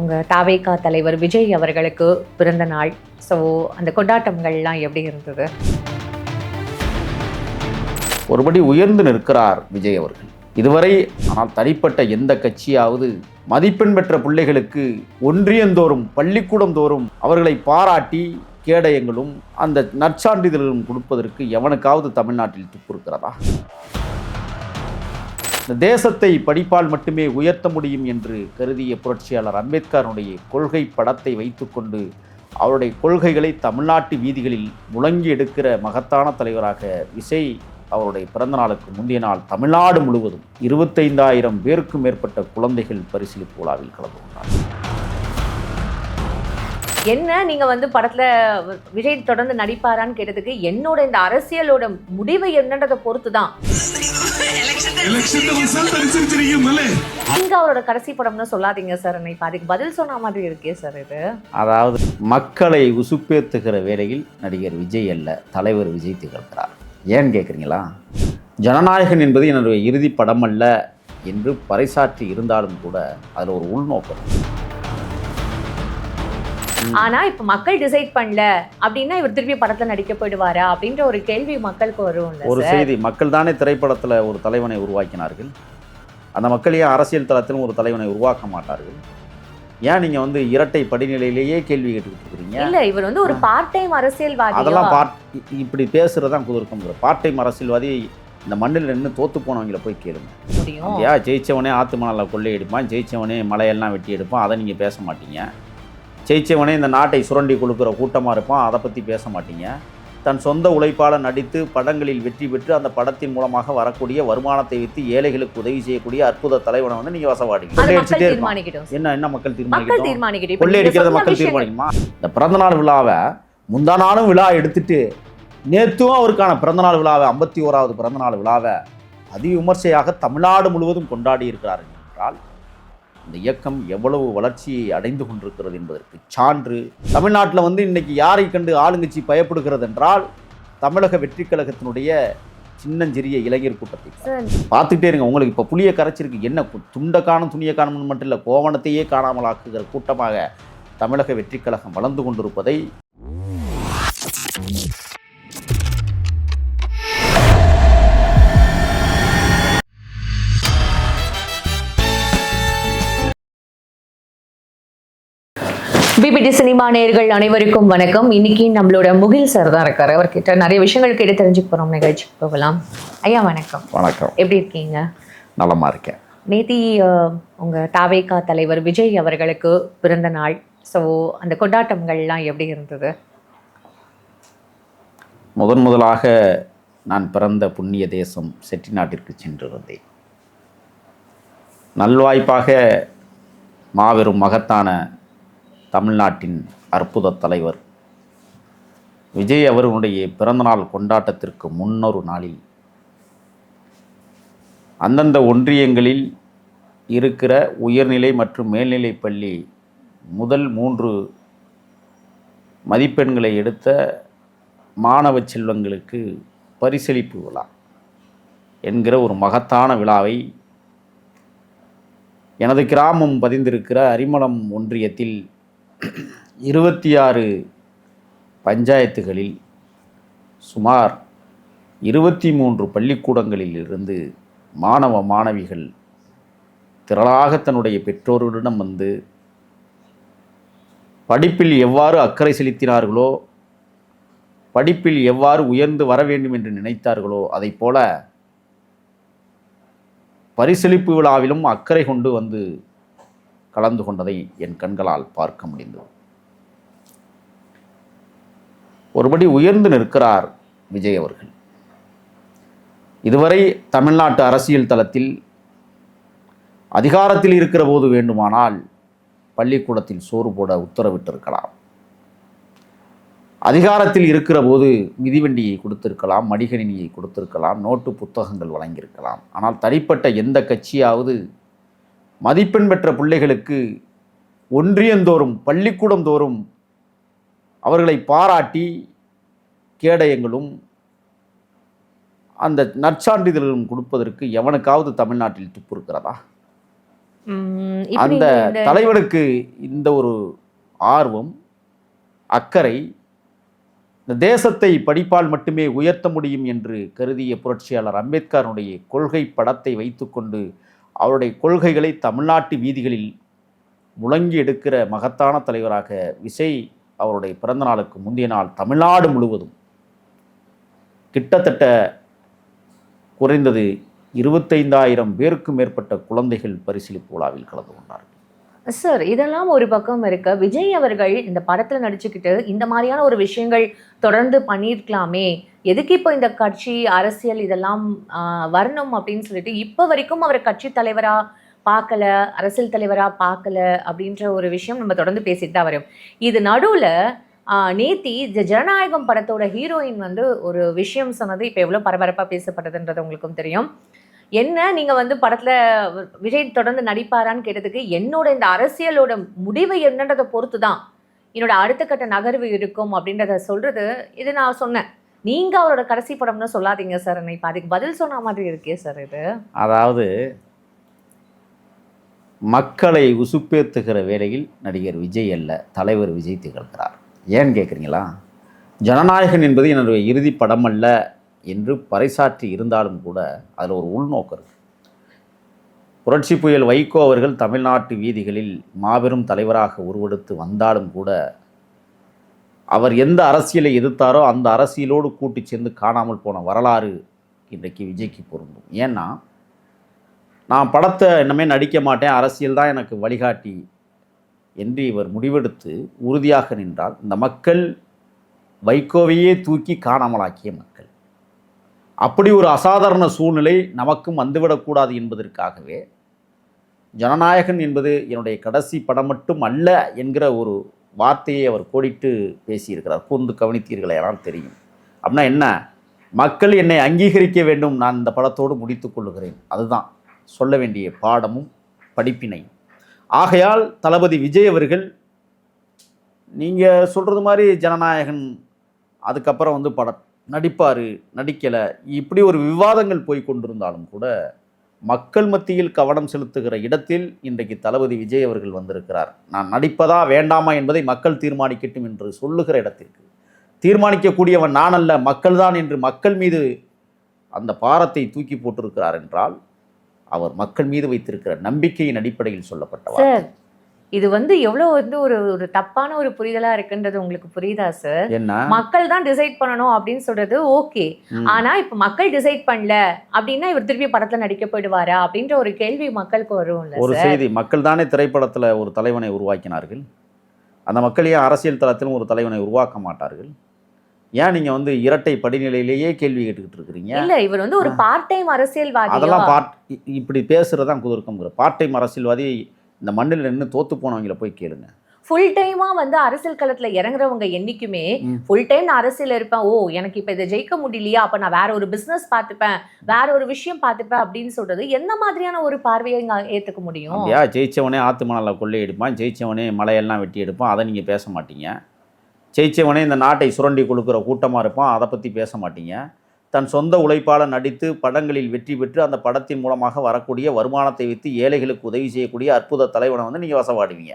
உங்கள் தாவேகா தலைவர் விஜய் அவர்களுக்கு பிறந்த நாள். ஸோ அந்த கொண்டாட்டங்கள்லாம் எப்படி இருந்தது? ஒருபடி உயர்ந்து நிற்கிறார் விஜய் அவர்கள். இதுவரை ஆனால் தனிப்பட்ட எந்த கட்சியாவது மதிப்பெண் பெற்ற பிள்ளைகளுக்கு ஒன்றியந்தோறும் பள்ளிக்கூடம் தோறும் அவர்களை பாராட்டி கேடயங்களும் அந்த நற்சான்றிதழ்களும் கொடுப்பதற்கு எவனுக்காவது தமிழ்நாட்டில் துப்பு இருக்கிறதா? தேசத்தை படிப்பால் மட்டுமே உயர்த்த முடியும் என்று கருதிய புரட்சியாளர் அம்பேத்கருடைய கொள்கை படத்தை வைத்துக்கொண்டு அவருடைய கொள்கைகளை தமிழ்நாட்டு வீதிகளில் முழங்கி எடுக்கிற மகத்தான தலைவராக விசை அவருடைய பிறந்த நாளுக்கு முந்தைய நாள் தமிழ்நாடு முழுவதும் இருபத்தைந்தாயிரம் பேருக்கும் மேற்பட்ட குழந்தைகள் பரிசீலிப்பு விழாவில் கலந்து கொண்டார். என்ன நீங்கள் வந்து படத்தில் விஜய் தொடர்ந்து நடிப்பாரான்னு கேட்டதுக்கு என்னோட இந்த அரசியலோட முடிவு என்னன்றதை பொறுத்து தான் நீங்க கடைசி படம்னு சொல்லாதீங்க சார் இப்போ அதுக்கு பதில் சொன்ன மாதிரி இருக்கே சார் இது. அதாவது மக்களை உசுப்பேத்துகிற வேளையில் நடிகர் விஜய் அல்ல தலைவர் விஜய் திகழ்கிறார். ஏன் கேட்குறீங்களா ஜனநாயகன் என்பது என்னுடைய இறுதி படம் அல்ல என்று பறைசாற்றி இருந்தாலும் கூட அதில் ஒரு உள்நோக்கம். ஆனா இப்ப மக்கள் டிசைட் பண்ணல அப்படின்னா இவர் திருப்பி படத்துல நடிக்க போயிடுவாரா அப்படின்ற ஒரு கேள்வி மக்களுக்கு வரும்ல ஒரு செய்தி மக்கள் தானே திரைப்படத்தில் ஒரு தலைவனை உருவாக்கினார்கள். அந்த மக்கள் ஏன் அரசியல் தளத்திலும் ஒரு தலைவனை உருவாக்க மாட்டார்கள். ஏன் நீங்கள் வந்து இரட்டை படிநிலையிலேயே கேள்வி கேட்டுக்கிட்டு இருக்கிறீங்க? இல்ல இவர் வந்து ஒரு பார்ட் டைம் அரசியல்வாதி அதெல்லாம் பார்ட் இப்படி பேசுறது தான் குதிர்க்கம் பார்ட் டைம் அரசியல்வாதி இந்த மண்ணில் நின்று தோத்து போனவங்கள போய் கேளுங்க. முடியும். ஐயா ஜெயிச்சவனே ஆத்து மணலை கொள்ளையடிப்பான் ஜெயிச்சவனே மலையெல்லாம் வெட்டி எடுப்பான் அதை நீங்கள் பேச மாட்டீங்க. ஜெயிச்சவனே இந்த நாட்டை சுரண்டி கொடுக்குற கூட்டமாக இருப்பான் அதை பற்றி பேச மாட்டீங்க. தன் சொந்த உழைப்பால் நடித்து படங்களில் வெற்றி பெற்று அந்த படத்தின் மூலமாக வரக்கூடிய வருமானத்தை வைத்து ஏழைகளுக்கு உதவி செய்யக்கூடிய அற்புத தலைவனை வந்து வசவாடிங்க அது மக்கள் கொள்ளையடிச்சிட்டே இருப்பான். என்ன என்ன மக்கள் நீங்க கொள்ளையடிக்கிறத மக்கள் தீர்மானிக்குமா? இந்த பிறந்தநாள் விழாவை முந்தா நாளும் விழா எடுத்துட்டு நேற்றும் அவருக்கான பிறந்தநாள் விழாவை ஐம்பத்தி ஓராவது பிறந்தநாள் விழாவை அதி விமர்சையாக தமிழ்நாடு முழுவதும் கொண்டாடி இருக்கிறார்கள் என்றால் இந்த இயக்கம் எவ்வளவு வளர்ச்சியை அடைந்து கொண்டிருக்கிறது என்பதற்கு சான்று தமிழ்நாட்டில் வந்து இன்னைக்கு யாரை கண்டு ஆளுங்கட்சி பயப்படுகிறது என்றால் தமிழக வெற்றி கழகத்தினுடைய சின்னஞ்சிறிய இளைஞர் கூட்டத்தை. பார்த்துக்கிட்டே இருங்க உங்களுக்கு இப்போ புளிய கரைச்சிருக்கு என்ன துண்டை காணும் துணியை காணும்னு மட்டும் இல்லை கோவணத்தையே காணாமல் ஆக்குகிற கூட்டமாக தமிழக வெற்றிக் கழகம் வளர்ந்து கொண்டிருப்பதை பிபிடி சினிமா நேயர்கள் அனைவருக்கும் வணக்கம். இன்னைக்கு நம்மளோட முகில் சார் தான் இருக்காரு. அவர்கிட்ட நிறைய விஷயங்கள் கேட்டு தெரிஞ்சுக்க போறோம். நிகழ்ச்சிக்கு போகலாம். ஐயா வணக்கம். வணக்கம். எப்படி இருக்கீங்க? நலமா இருக்கேன். நேத்தி அஹ், உங்க தாவேகா தலைவர் விஜய் அவர்களுக்கு பிறந்த நாள். ஸோ அந்த கொண்டாட்டங்கள்லாம் எப்படி இருந்தது? முதன் முதலாக நான் பிறந்த புண்ணிய தேசம் செட்டிநாட்டிற்கு சென்றிருந்தேன். நல்வாய்ப்பாக மாபெரும் மகத்தான தமிழ்நாட்டின் அற்புத தலைவர். விஜய் அவர்களுடைய பிறந்தநாள் கொண்டாட்டத்திற்கு முன்னொரு நாளில் அந்தந்த ஒன்றியங்களில் இருக்கிற உயர்நிலை மற்றும் மேல்நிலைப் பள்ளி முதல் மூன்று மதிப்பெண்களை எடுத்த மாணவ செல்வங்களுக்கு பரிசளிப்பு விழா என்கிற ஒரு மகத்தான விழாவை எனது கிராமம் பதிந்திருக்கிற அரிமளம் ஒன்றியத்தில் இருபத்தி ஆறு பஞ்சாயத்துகளில் சுமார் இருபத்தி மூன்று பள்ளிக்கூடங்களில் இருந்து மாணவ மாணவிகள் திரளாக தன்னுடைய பெற்றோர்களிடம் வந்து படிப்பில் எவ்வாறு அக்கறை செலுத்தினார்களோ படிப்பில் எவ்வாறு உயர்ந்து வர வேண்டும் என்று நினைத்தார்களோ அதைப் போல பரிசளிப்பு விழாவிலும் அக்கறை கொண்டு வந்து கலந்து கொண்டதை என் கண்களால் பார்க்க முடிந்தது. ஒருபடி உயர்ந்து நிற்கிறார் விஜய் அவர்கள். இதுவரை தமிழ்நாட்டு அரசியல் தளத்தில் அதிகாரத்தில் இருக்கிற போது வேண்டுமானால் பள்ளிக்கூடத்தில் சோறு போட உத்தரவிட்டிருக்கலாம். அதிகாரத்தில் இருக்கிற போது மிதிவண்டியை கொடுத்திருக்கலாம் மடிகணினியை கொடுத்திருக்கலாம் நோட்டு புத்தகங்கள் வழங்கியிருக்கலாம். ஆனால் தனிப்பட்ட எந்த கட்சியாவது மதிப்பெண் பெற்ற பிள்ளைகளுக்கு ஒன்றியந்தோறும் பள்ளிக்கூடம் தோறும் அவர்களை பாராட்டி கேடயங்களும் அந்த நற்சான்றிதழ்களும் கொடுப்பதற்கு எவனுக்காவது தமிழ்நாட்டில் துப்பு இருக்கிறதா? அந்த தலைவனுக்கு இந்த ஒரு ஆர்வம் அக்கறை இந்த தேசத்தை படிப்பால் மட்டுமே உயர்த்த முடியும் என்று கருதிய புரட்சியாளர் அம்பேத்கருடைய கொள்கை படத்தை வைத்துக்கொண்டு அவருடைய கொள்கைகளை தமிழ்நாட்டு வீதிகளில் முழங்கி எடுக்கிற மகத்தான தலைவராக விசை அவருடைய பிறந்த நாளுக்கு முந்தைய நாள் தமிழ்நாடு முழுவதும் கிட்டத்தட்ட குறைந்தது இருபத்தைந்தாயிரம் பேருக்கு மேற்பட்ட குழந்தைகள் பரிசீலிப்பு விழாவில் கலந்து கொண்டார்கள். சார் இதெல்லாம் ஒரு பக்கம் இருக்க. விஜய் அவர்கள் இந்த படத்தில் நடிச்சுக்கிட்டு இந்த மாதிரியான ஒரு விஷயங்கள் தொடர்ந்து பண்ணியிருக்கலாமே. எதுக்கு இப்போ இந்த கட்சி அரசியல் இதெல்லாம் வரணும் அப்படின்னு சொல்லிட்டு இப்போ வரைக்கும் அவர் கட்சி தலைவராக பார்க்கல அரசியல் தலைவராக பார்க்கல அப்படின்ற ஒரு விஷயம் நம்ம தொடர்ந்து பேசிட்டு தான் வரும். இது நடுவில் நேத்தி இந்த ஜனநாயகம் படத்தோட ஹீரோயின் வந்து ஒரு விஷயம் சொன்னது இப்போ எவ்வளோ பரபரப்பாக பேசப்பட்டதுன்றது உங்களுக்கும் தெரியும். என்ன நீங்க வந்து படத்துல விஜய் தொடர்ந்து நடிப்பாரான்னு கேட்டதுக்கு என்னோட இந்த அரசியலோட முடிவு என்னன்றதை பொறுத்து தான் என்னோட அடுத்த கட்ட நகர்வு இருக்கும் அப்படின்றத சொல்றது இது நான் சொன்னேன். நீங்க அவரோட கடைசி படம்னு சொல்லாதீங்க சார் இப்போ அதுக்கு பதில் சொன்ன மாதிரி இருக்கே சார் இது. அதாவது மக்களை உசுப்பேத்துகிற வேளையில் நடிகர் விஜய் அல்ல தலைவர் விஜய் திகழ்கிறார். ஏன்னு கேட்குறீங்களா ஜனநாயகன் என்பது என்னுடைய இறுதி படம் அல்ல என்று பறைசாற்றி இருந்தாலும் கூட அதில் ஒரு உள்நோக்கம் இருக்குது புரட்சி புயல் வைகோ அவர்கள் தமிழ்நாட்டு வீதிகளில் மாபெரும் தலைவராக உருவெடுத்து வந்தாலும் கூட அவர் எந்த அரசியலை எதிர்த்தாரோ அந்த அரசியலோடு கூட்டி சேர்ந்து காணாமல் போன வரலாறு இன்றைக்கு விஜய்க்கு பொருந்தும். ஏன்னா நான் படத்தை இன்னமே நடிக்க மாட்டேன் அரசியல் தான் எனக்கு வழிகாட்டி என்று இவர் முடிவெடுத்து உறுதியாக நின்றால் இந்த மக்கள் வைகோவையே தூக்கி காணாமலாக்கிய மக்கள். அப்படி ஒரு அசாதாரண சூழ்நிலை நமக்கும் வந்துவிடக்கூடாது என்பதற்காகவே ஜனநாயகன் என்பது என்னுடைய கடைசி படம் மட்டும் அல்ல என்கிற ஒரு வார்த்தையை அவர் கோடிட்டு பேசியிருக்கிறார். கூர்ந்து கவனித்தீர்களே ஆனால் தெரியும். அப்படின்னா என்ன? மக்கள் என்னை அங்கீகரிக்க வேண்டும். நான் இந்த படத்தோடு முடித்து கொள்ளுகிறேன். அதுதான் சொல்ல வேண்டிய பாடமும் படிப்பினை ஆகையால் தளபதி விஜய் அவர்கள் நீங்கள் சொல்கிறது மாதிரி ஜனநாயகன் அதுக்கப்புறம் வந்து படம் நடிப்பார் நடிக்கலை இப்படி ஒரு விவாதங்கள் போய் கொண்டிருந்தாலும் கூட மக்கள் மத்தியில் கவனம் செலுத்துகிற இடத்தில் இன்றைக்கு தளபதி விஜய் அவர்கள் வந்திருக்கிறார். நான் நடிப்பதா வேண்டாமா என்பதை மக்கள் தீர்மானிக்கட்டும் என்று சொல்லுகிற இடத்திற்கு. தீர்மானிக்கக்கூடியவன் நான் அல்ல மக்கள்தான் என்று மக்கள் மீது அந்த பாரத்தை தூக்கி போட்டிருக்கிறார் என்றால் அவர் மக்கள் மீது வைத்திருக்கிற நம்பிக்கையின் அடிப்படையில் சொல்லப்பட்டவர் இது வந்து எவ்வளவு வந்து ஒரு ஒரு தப்பான ஒரு புரிதலா இருக்குன்றது உங்களுக்கு புரியுதா சார் மக்கள் தான் டிசைட் பண்ணணும் அப்படின்னு சொல்றது ஓகே. ஆனா இப்ப மக்கள் டிசைட் பண்ணல அப்படின்னா இவர் திருப்பி படத்துல நடிக்க போயிடுவாரா அப்படின்ற ஒரு கேள்வி மக்களுக்கு வரும்ல ஒரு செய்தி மக்கள் தானே திரைப்படத்தில் ஒரு தலைவனை உருவாக்கினார்கள்? அந்த மக்கள் ஏன் அரசியல் தளத்திலும் ஒரு தலைவனை உருவாக்க மாட்டார்கள்? ஏன் நீங்கள் வந்து இரட்டை படிநிலையிலேயே கேள்வி கேட்டுக்கிட்டு இருக்கிறீங்க? இல்ல இவர் வந்து ஒரு பார்ட் டைம் அரசியல்வாதியா? அதெல்லாம் பார்ட் இப்படி பேசுறது தான் குதிர்க்கங்கிற பார்ட் டைம் அரசியல்வாதி இந்த மண்ணில் நின்று தோத்து போனவங்கள போய் கேளுங்க. ஃபுல் டைமா வந்து அரசியல் களத்துல இறங்குறவங்க என்னைக்குமே. ஃபுல் டைம் நான் அரசியல் இருப்பேன். ஓ எனக்கு இப்ப இதை ஜெயிக்க முடியலையா? அப்ப நான் வேற ஒரு பிசினஸ் பார்த்துப்பேன். வேற ஒரு விஷயம் பார்த்துப்பேன் அப்படின்னு சொல்றது எந்த மாதிரியான ஒரு பார்வையை இங்க ஏத்துக்க முடியும்? அப்படியா? ஜெயிச்சவனே ஆத்து மணலை கொள்ளையடிப்பான் ஜெயிச்சவனே மலையெல்லாம் வெட்டி எடுப்பான். அதை நீங்கள் பேச மாட்டீங்க. ஜெயிச்சவனே இந்த நாட்டை சுரண்டி கொடுக்குற கூட்டமாக இருப்பான். அதை பற்றி பேச மாட்டீங்க. தன் சொந்த உழைப்பால் நடித்து படங்களில் வெற்றி பெற்று அந்த படத்தின் மூலமாக வரக்கூடிய வருமானத்தை வைத்து ஏழைகளுக்கு உதவி செய்யக்கூடிய அற்புத தலைவனை வந்து நீங்கள் வசவாடுவீங்க.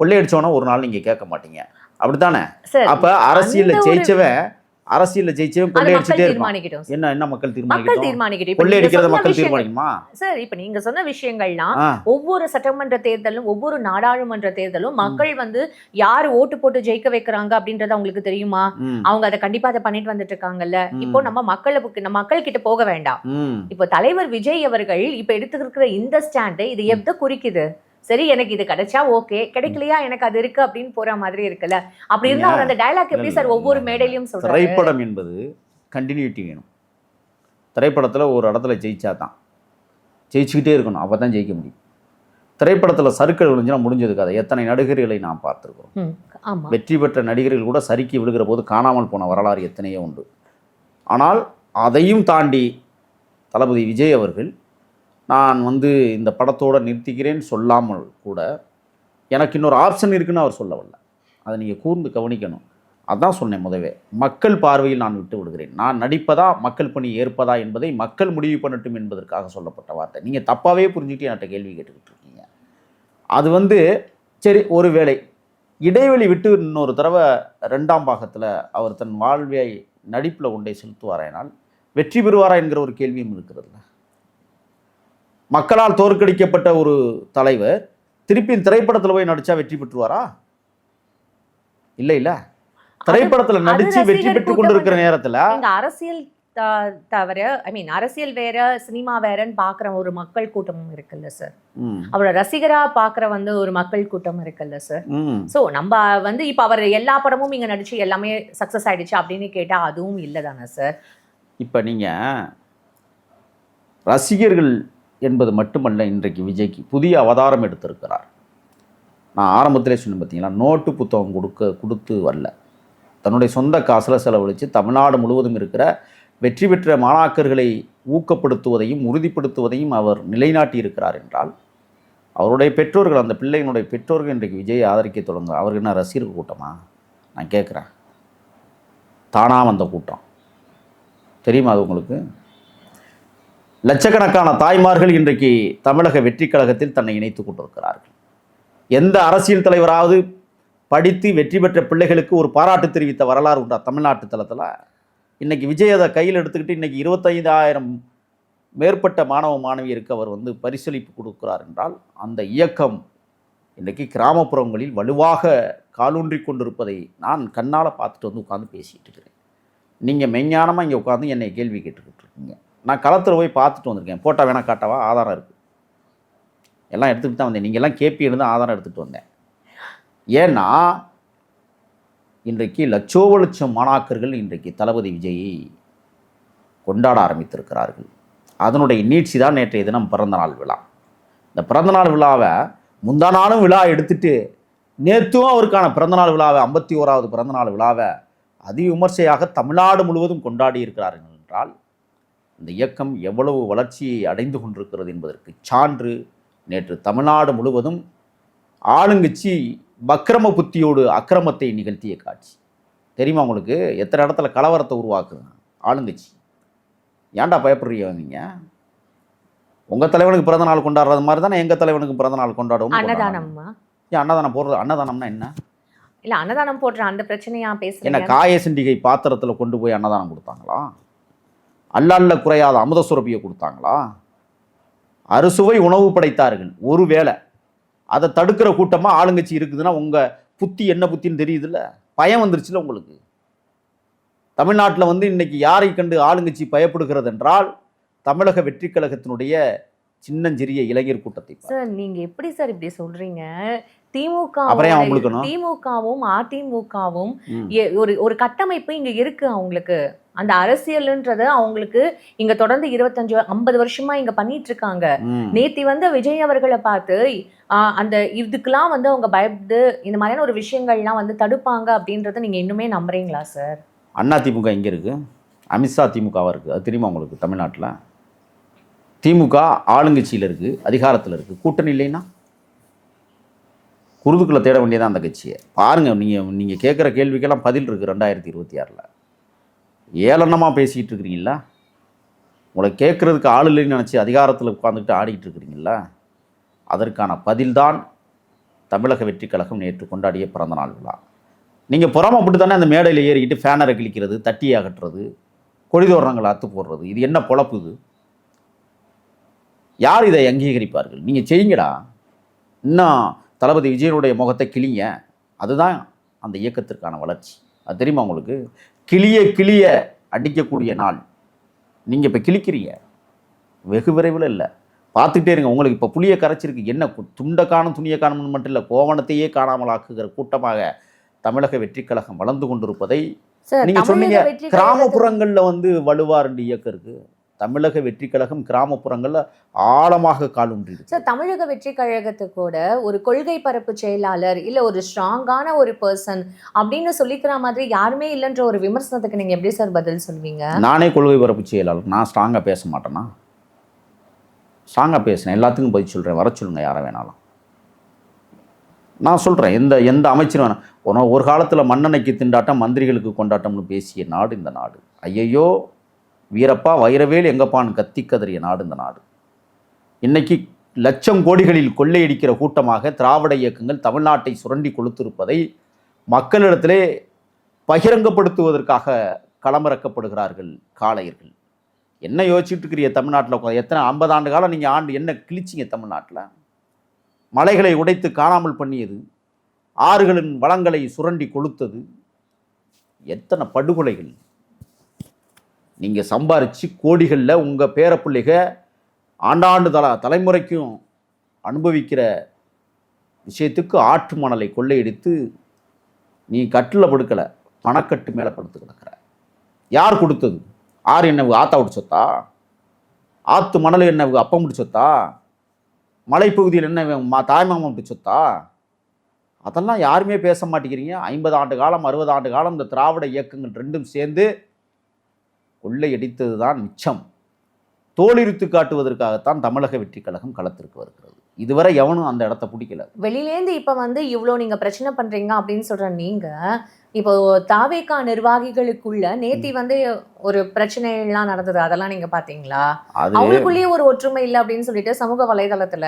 கொள்ளையடிச்சவனை ஒரு நாள் நீங்கள் கேட்க மாட்டீங்க. அப்படித்தானே? அப்போ அரசியலில் ஜெயிச்சவன் அது மக்கள் கொள்ளையடிச்சிட்டே இருப்பான். என்ன என்ன மக்கள் தீர்மானிக்கட்டும்? தீர்மானிக்கட்டும். கொள்ளையடிக்கிறத மக்கள் தீர்மானிக்குமா? சார் இப்ப நீங்க சொன்ன விஷயங்கள்லாம் ஒவ்வொரு சட்டமன்ற தேர்தலும் ஒவ்வொரு நாடாளுமன்ற தேர்தலும் மக்கள் வந்து யாரு ஓட்டு போட்டு ஜெயிக்க வைக்கிறாங்க அப்படின்றது அவங்களுக்கு தெரியுமா? அவங்க அதை கண்டிப்பா அதை பண்ணிட்டு வந்துட்டு இருக்காங்கல்ல. இப்போ நம்ம மக்களுக்கு நம்ம மக்கள் கிட்ட போக வேண்டாம். இப்போ தலைவர் விஜய் அவர்கள் இப்ப எடுத்துக்கிற இந்த ஸ்டாண்டு இது எதை குறிக்குது? சரி எனக்கு இது கிடைச்சா ஓகே. கிடைக்கலையா? எனக்கு அது இருக்கு அப்படின்னு போற மாதிரி இருக்குல்ல. அப்படி இருந்தா அவர் அந்த டயலாக் எப்படி சார் ஒவ்வொரு மேடையிலும் சொல்றாரு? திரைப்படம் என்பது கண்டினியூட்டி வேணும். திரைப்படத்தில் ஒரு இடத்துல ஜெயிச்சா தான். ஜெயிச்சுக்கிட்டே இருக்கணும். அப்போ தான் ஜெயிக்க முடியும். திரைப்படத்தில் சறுக்கல் விழுந்துச்சுன்னா முடிஞ்சது கதை. எத்தனை நடிகர்களை நாம் பார்த்துருக்கோம் வெற்றி பெற்ற நடிகர்கள் கூட சறுக்கி விழுகிற போது காணாமல் போன வரலாறு எத்தனையோ உண்டு. ஆனால் அதையும் தாண்டி தளபதி விஜய் அவர்கள் நான் வந்து இந்த படத்தோடு நிறுத்திக்கிறேன் சொல்லாமல் கூட எனக்கு இன்னொரு ஆப்ஷன் இருக்குன்னு அவர் சொல்ல அதை நீங்கள் கூர்ந்து கவனிக்கணும். அதான் சொன்னேன் முதவே. மக்கள் பார்வையில் நான் விட்டு விடுகிறேன். நான் நடிப்பதா மக்கள் பணி ஏற்பதா என்பதை மக்கள் முடிவு பண்ணட்டும் என்பதற்காக சொல்லப்பட்ட வார்த்தை. நீங்கள் தப்பாகவே புரிஞ்சுட்டு என்கிட்ட கேள்வி கேட்டுக்கிட்டு இருக்கீங்க. அது வந்து சரி ஒரு வேளை. இடைவெளி விட்டு இன்னொரு தடவை ரெண்டாம் பாகத்தில் அவர் தன் வாழ்வியை நடிப்பில் கொண்டே செலுத்துவாராயினால் வெற்றி பெறுவாரா என்கிற ஒரு கேள்வியும் இருக்கிறதுல. மக்களால் தோற்கடிக்கப்பட்ட ஒரு தலைவர் திருப்பி திரைப்படத்தில் போய் நடிச்சா வெற்றி பெற்றுவாரா? இல்லை இல்ல திரைப்படத்தில் நடிச்சு வெற்றி பெற்று கொண்டிருக்கிற நேரத்தில் அரசியல் தவிர ஐ மீன் அரசியல் வேற சினிமா வேறன்னு பாக்குற ஒரு மக்கள் கூட்டமும் இருக்குல்ல சார் ம். அவரோட ரசிகரா பாக்குற வந்து ஒரு மக்கள் கூட்டம் இருக்குல்ல சார் சோ நம்ம வந்து இப்ப அவர் எல்லா படமும் இங்க நடிச்சு எல்லாமே சக்சஸ் ஆயிடுச்சு அப்படின்னு கேட்டா அதுவும் இல்ல தானே சார் இப்போ நீங்கள் ரசிகர்கள் என்பது மட்டுமல்ல இன்றைக்கு விஜய்க்கு புதிய அவதாரம் எடுத்திருக்கிறார். நான் ஆரம்பத்திலே சொன்னேன் பார்த்தீங்களா நோட்டு புத்தகம் கொடுக்க கொடுத்து வரல. தன்னுடைய சொந்த காசில் செலவழித்து தமிழ்நாடு முழுவதும் இருக்கிற வெற்றி பெற்ற மாணாக்கர்களை ஊக்கப்படுத்துவதையும் உறுதிப்படுத்துவதையும் அவர் நிலைநாட்டி இருக்கிறார் என்றால் அவருடைய பெற்றோர்கள் அந்த பிள்ளையினுடைய பெற்றோர்கள் இன்றைக்கு விஜயை ஆதரிக்க தொடங்க அவருக்கு என்ன ரசிகர் கூட்டமா? நான் கேட்குறேன். தானாக வந்த கூட்டம். தெரியுமா அது உங்களுக்கு? லட்சக்கணக்கான தாய்மார்கள் இன்றைக்கு தமிழக வெற்றி கழகத்தில் தன்னை இணைத்துக் கொண்டிருக்கிறார்கள். எந்த அரசியல் தலைவராவது படித்து வெற்றி பெற்ற பிள்ளைகளுக்கு ஒரு பாராட்டு தெரிவித்த வரலாறு உண்டா தமிழ்நாட்டு தளத்தில்? இன்னைக்கு விஜய் அதை கையில் எடுத்துக்கிட்டு இன்றைக்கி இருபத்தைந்தாயிரம் மேற்பட்ட மாணவ மாணவியருக்கு அவர் வந்து பரிசளிப்பு கொடுக்கிறார் என்றால் அந்த இயக்கம் இன்றைக்கி கிராமப்புறங்களில் வலுவாக காலூன்றி கொண்டிருப்பதை நான் கண்ணால் பார்த்துட்டு வந்து உட்காந்து பேசிகிட்டு இருக்கிறேன். நீங்கள் மெஞ்ஞானமாக இங்கே உட்காந்து என்னை கேள்வி கேட்டுக்கிட்டு இருக்கீங்க. நான் களத்தில் போய் பார்த்துட்டு வந்திருக்கேன். போட்டோ வேணா காட்டவா? ஆதாரம் இருக்குது எல்லாம் எடுத்துகிட்டு தான் வந்தேன். நீங்கள் எல்லாம் கேபி இருந்து ஆதாரம் எடுத்துகிட்டு வந்தேன். ஏன்னா இன்றைக்கு லட்சோப லட்சம் மாணாக்கர்கள் இன்றைக்கு தளபதி விஜயை கொண்டாட ஆரம்பித்திருக்கிறார்கள். அதனுடைய நீட்சி தான் நேற்றைய தினம் பிறந்தநாள் விழா. இந்த பிறந்தநாள் விழாவை முந்தா நாளும் விழா எடுத்துட்டு நேற்றும் அவருக்கான பிறந்தநாள் விழாவை ஐம்பத்தி ஓராவது பிறந்தநாள் விழாவை அதி விமர்சையாக தமிழ்நாடு முழுவதும் கொண்டாடி இருக்கிறார்கள் என்றால் இந்த இயக்கம் எவ்வளவு வளர்ச்சியை அடைந்து கொண்டிருக்கிறது என்பதற்கு சான்று நேற்று தமிழ்நாடு முழுவதும் ஆளுங்கட்சி பக்கிரம புத்தியோடு அக்கிரமத்தை நிகழ்த்திய காட்சி. தெரியுமா உங்களுக்கு? எத்தனை இடத்துல கலவரத்தை உருவாக்குது? ஆளுங்கட்சி. ஏன்டா பயப்படுறீங்க நீங்கள் உங்கள் தலைவனுக்கு பிறந்த நாள் கொண்டாடுறது மாதிரி தானே எங்கள் தலைவனுக்கு பிறந்த நாள் கொண்டாடுவோம் அன்னதானம்மா? ஏன் அன்னதானம் போடுறது? அன்னதானம்னா என்ன? இல்ல அன்னதானம் போடுற அந்த பிரச்சனையா என்ன பேசுறீங்க? காய சிண்டிகை பாத்திரத்தில் கொண்டு போய் அன்னதானம் கொடுத்தாங்களா? அல்ல குறையாத அமுத சுரப்பியை கொடுத்தாங்களா? அறுசுவை உணவு படைத்தார்கள். ஒரு வேளை. அதை தடுக்கிற கூட்டமாக ஆளுங்கட்சி இருக்குதுன்னா உங்கள் புத்தி என்ன புத்தின்னு தெரியுதுல்ல? பயம் வந்துருச்சுல உங்களுக்கு? தமிழ்நாட்டில் வந்து இன்னைக்கு யாரை கண்டு ஆளுங்கட்சி பயப்படுகிறது என்றால் தமிழக வெற்றி கழகத்தினுடைய சின்னஞ்சிறிய இளைஞர் கூட்டத்தை சார் நீங்கள் எப்படி சார் இப்படி சொல்றீங்க? திமுக அப்புறம் அவங்களுக்கணும்? திமுகவும் அதிமுகவும். ஒரு ஒரு கட்டமைப்பு இங்க இருக்கு அவங்களுக்கு. அந்த அரசியல்ன்றது அவங்களுக்கு இங்க தொடர்ந்து இருபத்தஞ்சு ஐம்பது வருஷமா இங்க பண்ணிட்டு இருக்காங்க. நேத்தி வந்து விஜய் அவர்களை பார்த்து அந்த இதுக்கெல்லாம் வந்து அவங்க பயந்து இந்த மாதிரியான ஒரு விஷயங்கள்லாம் வந்து தடுப்பாங்க அப்படின்றத நீங்க இன்னுமே நம்புறீங்களா சார்? அண்ணா திமுக எங்கே இருக்குது அமித்ஷா திமுகவாக இருக்குது அது தெரியுமா உங்களுக்கு தமிழ்நாட்டில்? திமுக ஆளுங்கட்சியில் இருக்குது அதிகாரத்தில் இருக்குது கூட்டணி இல்லைன்னா? குருதுக்குள்ளே தேட வேண்டியதான் அந்த கட்சியை. பாருங்கள் நீங்கள் நீங்கள் கேட்குற கேள்விக்கெல்லாம் பதில் இருக்குது ரெண்டாயிரத்தி இருபத்தி ஆறில். ஏளனமாக பேசிக்கிட்டு இருக்கிறீங்களா உங்களை கேட்குறதுக்கு ஆள் இல்லைன்னு நினச்சி அதிகாரத்தில் உட்காந்துக்கிட்டு ஆடிக்கிட்டு இருக்கிறீங்களா அதற்கான பதில்தான் தமிழக வெற்றி கழகம் நேற்று கொண்டாடிய பிறந்தநாள் விழா. நீங்கள் புறமப்பட்டு தானே அந்த மேடையில் ஏறிக்கிட்டு ஃபேனரை கிழிக்கிறது தட்டி அகற்றுறது கொடிதோரணங்களை அத்து போடுறது இது என்ன பொழப்பு இது? யார் இதை அங்கீகரிப்பார்கள்? நீங்கள் செய்யுங்கடா. இன்னும் தளபதி விஜயனுடைய முகத்தை கிளிங்க அதுதான் அந்த இயக்கத்திற்கான வளர்ச்சி. அது தெரியுமா உங்களுக்கு? கிளிய கிளிய அடிக்கக்கூடிய நாள். நீங்கள் இப்போ கிழிக்கிறீங்க. வெகு விரைவில் இல்லை. பார்த்துட்டே இருங்க. உங்களுக்கு இப்போ புளியை கரைச்சிருக்கு. என்ன துண்டை காணும் துணியை காணும்னு மட்டும் இல்லை கோவணத்தையே காணாமல் ஆக்குகிற கூட்டமாக தமிழக வெற்றி கழகம் வளர்ந்து கொண்டிருப்பதை சார் நீங்க சொன்னீங்க. கிராமப்புறங்களில் வந்து வலுவா ரெண்டு இயக்கம் இருக்கு. தமிழக வெற்றி கழகம் கிராமப்புறங்களில் ஆழமாக காலூன்றி சார் தமிழக வெற்றி கழகத்து கூட ஒரு கொள்கை பரப்பு செயலாளர் இல்ல ஒரு ஸ்ட்ராங்கான ஒரு பர்சன் அப்படின்னு சொல்லிக்கிற மாதிரி யாருமே இல்லைன்ற ஒரு விமர்சனத்துக்கு நீங்க எப்படி சார் பதில் சொல்வீங்க? நானே கொள்கை பரப்பு செயலாளர். நான் ஸ்ட்ராங்காக பேச மாட்டேனா? ஸ்ட்ராங்காக பேசுனேன் எல்லாத்துக்கும் பதில் சொல்கிறேன் வர சொல்லுங்க யாரை வேணாலும். நான் சொல்கிறேன் எந்த எந்த அமைச்சரும் வேணாம். ஒரு- ஒரு காலத்தில் மன்னனைக்கு திண்டாட்டம் மந்திரிகளுக்கு கொண்டாட்டம்னு பேசிய நாடு இந்த நாடு. ஐயையோ! வீரப்பா வைரவேல் எங்கப்பான் கத்தி கதறிய நாடு இந்த நாடு. இன்னைக்கு லட்சம் கோடிகளில் கொள்ளையடிக்கிற கூட்டமாக திராவிட இயக்கங்கள் தமிழ்நாட்டை சுரண்டி கொளுத்திருப்பதை மக்களிடத்திலே பகிரங்கப்படுத்துவதற்காக களமிறக்கப்படுகிறார்கள் காளையர்கள். என்ன யோசிச்சுட்டு இருக்கிறீ தமிழ்நாட்டில் உட்காந்து? எத்தனை ஐம்பது ஆண்டு காலம் நீங்கள் ஆண்டு என்ன கிழிச்சிங்க தமிழ்நாட்டில்? மலைகளை உடைத்து காணாமல் பண்ணியது ஆறுகளின் வளங்களை சுரண்டி கொளுத்தது எத்தனை படுகொலைகள் நீங்கள் சம்பாரித்து கோடிகளில் உங்கள் பேரப்பிள்ளைக ஆண்டாண்டு தல தலைமுறைக்கும் அனுபவிக்கிற விஷயத்துக்கு ஆற்று மணலை கொள்ளையடித்து நீ கட்டில் படுக்கலை பணக்கட்டு மேலே படுத்து கிடக்கிற. யார் கொடுத்தது? ஆறு என்ன ஆத்தா விட்டு சொத்தா? ஆத்து மணல் என்ன அப்பம் விட்டு சொத்தா? மலைப்பகுதியில் என்ன மா தாய்மாமன் விட்டு சொத்தா? அதெல்லாம் யாருமே பேச மாட்டேங்கிறீங்க. ஐம்பது ஆண்டு காலம் அறுபது ஆண்டு காலம் இந்த திராவிட இயக்கங்கள் ரெண்டும் சேர்ந்து கொள்ளையடித்தது தான் மிச்சம். தோலிருத்து காட்டுவதற்காகத்தான் தமிழக வெற்றி கழகம் களத்திற்கு வருகிறது. இதுவரை எவனும் அந்த இடத்த பிடிக்கல. வெளியிலேந்து இப்ப வந்து இவ்வளோ நீங்க பிரச்சனை பண்றீங்க அப்படின்னு சொல்ற நீங்க இப்போ தாவேகா நிர்வாகிகளுக்குள்ள நேத்தி வந்து ஒரு பிரச்சனை எல்லாம் நடந்தது. அதெல்லாம் நீங்க பாத்தீங்களா? அவங்களுக்குள்ளேயே ஒரு ஒற்றுமை இல்லை அப்படின்னு சொல்லிட்டு சமூக வலைதளத்துல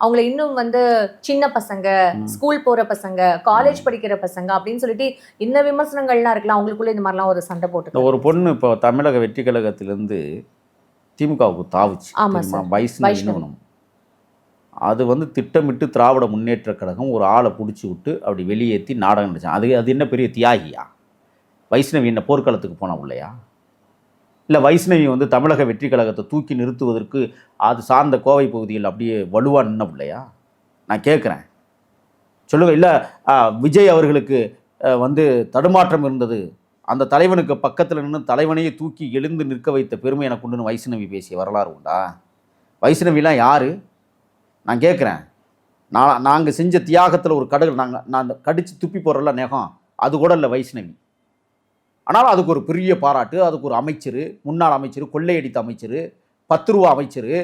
அவங்கள இன்னும் வந்து சின்ன பசங்க. ஸ்கூல் போற பசங்க காலேஜ் படிக்கிற பசங்க அப்படின்னு சொல்லிட்டு இந்த விமர்சனங்கள்லாம் இருக்கலாம் அவங்களுக்குள்ள இந்த மாதிரிலாம் ஒரு சண்டை போட்டு ஒரு பொண்ணு இப்போ தமிழக வெற்றி கழகத்திலேருந்து திமுகவுக்கு தாவுச்சு ஆமா தெரியுமா? சார். வைஷ்ணவி வைஷ்ணவி. இன்னொன்னு. அது வந்து திட்டமிட்டு திராவிட முன்னேற்ற கழகம் ஒரு ஆளை பிடிச்சி விட்டு அப்படி வெளியேற்றி நாடகம் நடிச்சான் அது அது என்ன பெரிய தியாகியா வைஷ்ணவி என்ன போர்க்களத்துக்கு போன இல்லையா இல்லை வைஷ்ணவி வந்து தமிழக வெற்றி கழகத்தை தூக்கி நிறுத்துவதற்கு அது சார்ந்த கோவை பகுதியில் அப்படியே வலுவாக நின்ன இல்லையா நான் கேட்குறேன் சொல்லுங்க இல்லை விஜய் அவர்களுக்கு வந்து தடுமாற்றம் இருந்தது அந்த தலைவனுக்கு பக்கத்தில் நின்று தலைவனையே தூக்கி எழுந்து நிற்க வைத்த பெருமை எனக்கு உண்டுன்னு வைஷ்ணவி பேசிய வரலாறு உண்டா? வைஷ்ணவிலாம் யார்? நான் கேட்குறேன் நான் நாங்கள் செஞ்ச தியாகத்தில் ஒரு கடல் நாங்கள் நான் கடித்து துப்பி போடுறல நெகம் அது கூட இல்லை வைஷ்ணவி. ஆனால் அதுக்கு ஒரு பெரிய பாராட்டு அதுக்கு ஒரு அமைச்சர் முன்னாள் அமைச்சர் கொள்ளையடித்த அமைச்சர் பத்து ரூபா அமைச்சர்.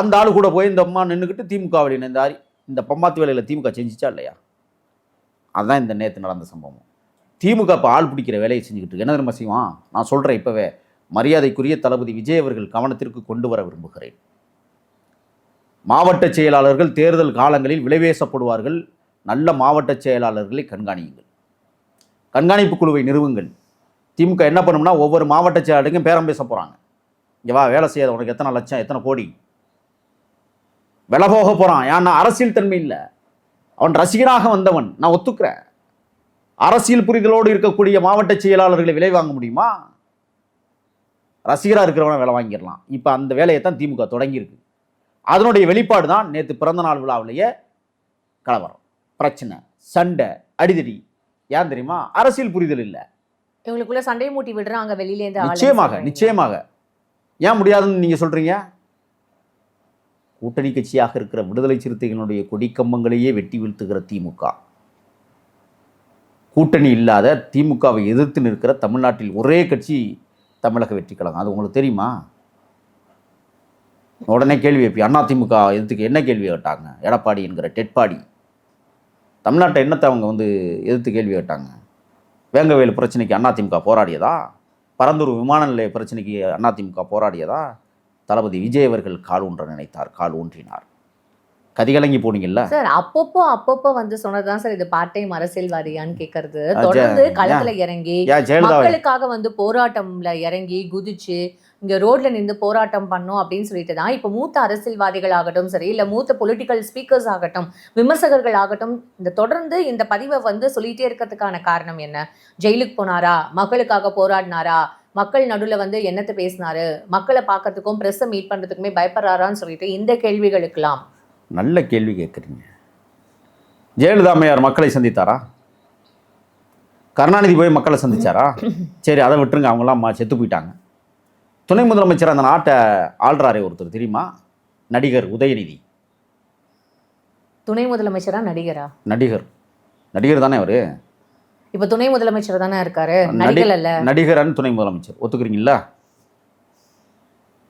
அந்த ஆள் கூட போய் இந்த அம்மா நின்றுக்கிட்டு திமுக வழி இந்த இந்த பம்மாத்து வேலையில் திமுக செஞ்சிச்சா இல்லையா? அதுதான் இந்த நேற்று நடந்த சம்பவம். திமுக இப்போ ஆள் பிடிக்கிற வேலையை செஞ்சுக்கிட்டு இருக்கு. என்ன தெரியுமா செய்வான்? நான் சொல்கிறேன் இப்போவே மரியாதைக்குரிய தளபதி விஜய் அவர்கள் கவனத்திற்கு கொண்டு வர விரும்புகிறேன். மாவட்ட செயலாளர்கள் தேர்தல் காலங்களில் விலைவேசப்படுவார்கள். நல்ல மாவட்ட செயலாளர்களை கண்காணியுங்கள். கண்காணிப்பு குழுவை நிறுவுங்கள். திமுக என்ன பண்ணும்னா ஒவ்வொரு மாவட்ட செயலாளருக்கும் பேரம் பேச போகிறாங்க இங்கே வா வேலை செய்யாத உனக்கு எத்தனை லட்சம் எத்தனை கோடி? விலை போக போகிறான் ஏன்னா அரசியல் தன்மை இல்லை. அவன் ரசிகனாக வந்தவன். நான் ஒத்துக்கிறேன். அரசியல் புரிதலோடு இருக்கக்கூடிய மாவட்ட செயலாளர்களை விலை வாங்க முடியுமா? ரசிகராக இருக்கிறவனை விலை வாங்கிடலாம். இப்போ அந்த வேலையை தான் திமுக தொடங்கியிருக்கு. அதனுடைய வெளிப்பாடு தான் நேற்று பிறந்தநாள் விழாவிலேயே கலவரம். பிரச்சனை சண்டை அடிதடி. ஏன் தெரியுமா? அரசியல் புரிதல் இல்லை. இவங்களுக்குள்ள சண்டை மூட்டி விடுறாங்க வெளியில இருந்து ஆளுங்க நிச்சயமாக சொல்றீங்க. நிச்சயமாக. ஏன் முடியாதுன்னு நீங்கள் சொல்கிறீங்க கூட்டணி கட்சியாக இருக்கிற விடுதலை சிறுத்தைகளுடைய கொடிக்கம்பங்களையே வெட்டி வீழ்த்துகிற திமுக. கூட்டணி இல்லாத திமுகவை எதிர்த்து நிற்கிற தமிழ்நாட்டில் ஒரே கட்சி தமிழக வெற்றி கழகம். அது உங்களுக்கு தெரியுமா? உடனே கேள்வி வைப்பி அண்ணா திமுக எதிர்த்துக்கு என்ன கேள்வி கேட்டாங்க? எடப்பாடி என்கிற டெட்பாடி. தமிழ்நாட்டை என்னத்தை அவங்க வந்து எதிர்த்து கேள்வி கேட்டாங்க? வேங்கவேல் பிரச்சனைக்கு அதிமுக போராடியதா? பரந்தூர் விமான நிலைய பிரச்சனைக்கு அதிமுக போராடியதா? தளபதி விஜய் அவர்கள் கால் ஊன்ற நினைத்தார் கால் ஊன்றினார். கதிகலங்கி போனீங்கல்ல? சார் அப்பப்போ அப்பப்போ வந்து சொன்னதுதான் சார் இது பார்ட் டைம் அரசியல்வாதியான்னு கேக்குறது தொடர்ந்து? களத்துல இறங்கி மக்களுக்காக வந்து போராட்டம்ல இறங்கி குதிச்சு இங்க ரோட்ல நின்று போராட்டம் பண்ணோம் அப்படின்னு சொல்லிட்டு தான் இப்ப மூத்த அரசியல்வாதிகள் ஆகட்டும் சரி இல்ல மூத்த பொலிட்டிக்கல் ஸ்பீக்கர்ஸ் ஆகட்டும் விமர்சகர்கள் ஆகட்டும் இந்த தொடர்ந்து இந்த பதிவை வந்து சொல்லிட்டே இருக்கிறதுக்கான காரணம் என்ன? ஜெயிலுக்கு போனாரா? மக்களுக்காக போராடினாரா? மக்கள் நடுவுல வந்து என்னத்தை பேசினாரு? மக்களை பார்க்கறதுக்கும் பிரஸ்ஸை மீட் பண்றதுக்குமே பயப்படுறாரான்னு சொல்லிட்டு இந்த கேள்விகளுக்கெல்லாம் நல்ல கேள்வி கேட்குறீங்க. ஜெயலலிதா அம்மையார் மக்களை சந்தித்தாரா? கருணாநிதி போய் மக்களை சந்திச்சாரா? சரி அதை விட்டுருங்க அவங்களாம் செத்து போயிட்டாங்க. துணை முதலமைச்சர் அந்த நாட்டை ஆள்றாரே ஒருத்தர் தெரியுமா? நடிகர் உதயநிதி. துணை முதலமைச்சரா நடிகரா? நடிகர். நடிகர் தானே அவர்? இப்ப துணை முதலமைச்சர் தானே இருக்காரு. நடி- நடிகர் அல்ல நடிகரன் துணை முதலமைச்சர். ஒத்துக்கிறீங்களா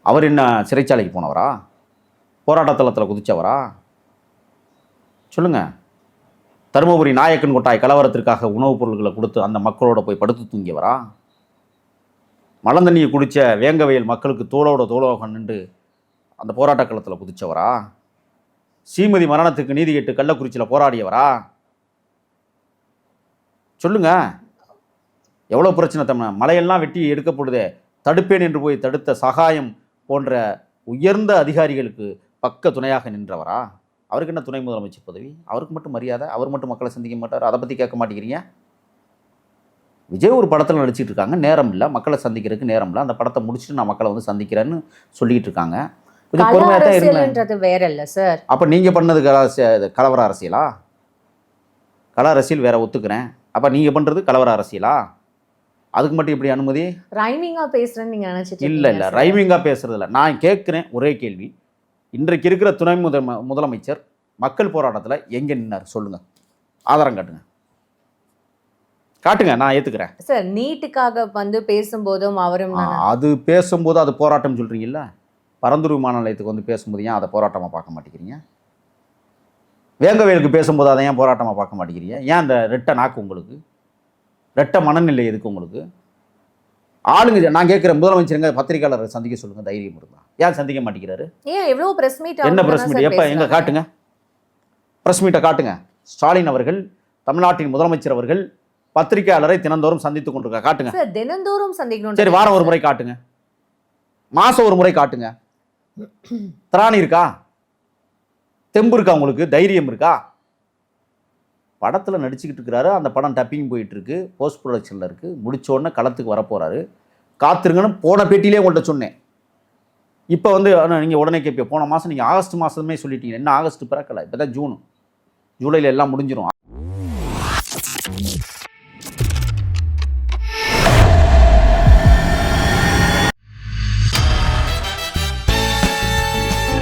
அவர் என்ன சிறைச்சாலைக்கு போனவரா? போராட்டத்தளத்தில் குதித்தவரா சொல்லுங்கள் தருமபுரி நாயக்கன் கொட்டாய் கலவரத்திற்காக உணவுப் பொருட்களை கொடுத்து அந்த மக்களோட போய் படுத்து தூங்கியவரா? மலந்தண்ணியை குடித்த வேங்கவயல் மக்களுக்கு தோளோட தோளோக நின்று அந்த போராட்ட களத்தில் குதித்தவரா ஸ்ரீமதி மரணத்துக்கு நீதி கேட்டு கள்ளக்குறிச்சியில் போராடியவரா? சொல்லுங்க. எவ்வளோ பிரச்சனை தமிழ் மலையெல்லாம் வெட்டி எடுக்கப்படுதே. தடுப்பேன் என்று போய் தடுத்த சகாயம் போன்ற உயர்ந்த அதிகாரிகளுக்கு பக்க துணையாக நின்றவரா? அவருக்கு என்ன துணை முதலமைச்சர் பதவி? அவருக்கு மட்டும் மரியாதை? அவர் மட்டும் மக்களை சந்திக்க மாட்டார்? அதை பற்றி கேட்க மாட்டேங்கிறீங்க? விஜய் ஒரு படத்தில் நடிச்சிட்டு இருக்காங்க. நேரம் இல்லை. மக்களை சந்திக்கிறதுக்கு நேரம் இல்லை. அந்த படத்தை முடிச்சுட்டு நான் மக்களை வந்து சந்திக்கிறேன்னு சொல்லிட்டு இருக்காங்க. கொஞ்சம் பொறுமையாக தான் அரசியல்ன்றது வேற இல்ல சார். அப்போ நீங்கள் பண்ணது கலவர அரசியலா? கல அரசியல் வேற ஒத்துக்கிறேன். அப்போ நீங்கள் பண்ணுறது கலவர அரசியலா? அதுக்கு மட்டும் இப்படி அனுமதி? ரைமிங்கா பேசுறேன்னு நீங்க நினைச்சிட்டு இல்லை இல்லை. ரைமிங்காக பேசுறது இல்லை நான் கேட்குறேன் ஒரே கேள்வி. இன்றைக்கு இருக்கிற துணை முதல் முதலமைச்சர் மக்கள் போராட்டத்தில் எங்கே நின்னார்? சொல்லுங்க. ஆதாரம் காட்டுங்க. காட்டுங்க நான் ஏற்றுக்கிறேன் சார் நீட்டுக்காக வந்து பேசும்போதும் அவரும் அது பேசும்போது அது போராட்டம் சொல்கிறீங்கல்ல பரந்தூர் விமான நிலையத்துக்கு வந்து பேசும்போது ஏன் அதை போராட்டமாக பார்க்க மாட்டேங்கிறீங்க? வேங்கவேலுக்கு பேசும்போது அதை ஏன் போராட்டமாக பார்க்க மாட்டேங்கிறீங்க? ஏன் அந்த ரெட்டை நாக்கு உங்களுக்கு? ரெட்டை மனநிலை எதுக்கு உங்களுக்கு? ஆளுங்க நான் கேட்குறேன் முதலமைச்சருங்க பத்திரிக்கையாளரை சந்திக்க சொல்லுங்க தைரியம் இருந்தா. ஏன் சந்திக்க மாட்டேங்கிறாரு? ஏன் எவ்வளவு பிரஸ் மீட் என்ன பிரஸ் மீட் எப்போ எங்க காட்டுங்க? பிரஸ் மீட்டை காட்டுங்க. ஸ்டாலின் அவர்கள் தமிழ்நாட்டின் முதலமைச்சர் அவர்கள் பத்திரிகையாளரை தினந்தோறும் சந்தித்து கொண்டிருக்க காட்டுங்க. சார் தினந்தோறும் சந்திக்கணும் சரி வாரம் ஒரு முறை காட்டுங்க. மாசம் ஒரு முறை காட்டுங்க. திராணி இருக்கா? தெம்பு இருக்கா உங்களுக்கு? தைரியம் இருக்கா? படத்தில் நடிச்சுக்கிட்டு இருக்கிறாரு. அந்த படம் டப்பிங் போயிட்டு இருக்கு போஸ்ட் ப்ரொடக்ஷனில் இருக்கு. முடிச்ச உடனே களத்துக்கு வரப்போறாரு. காத்திருங்கன்னு போன பேட்டியிலே உங்கள்கிட்ட சொன்னேன். இப்போ வந்து நீங்கள் உடனே கேட்பீங்க போன மாதம் நீங்கள் ஆகஸ்ட் மாதமே சொல்லிட்டீங்க. என்ன ஆகஸ்ட் பிறக்கலை. இப்போ தான் ஜூன். ஜூலையில் எல்லாம் முடிஞ்சிரும்.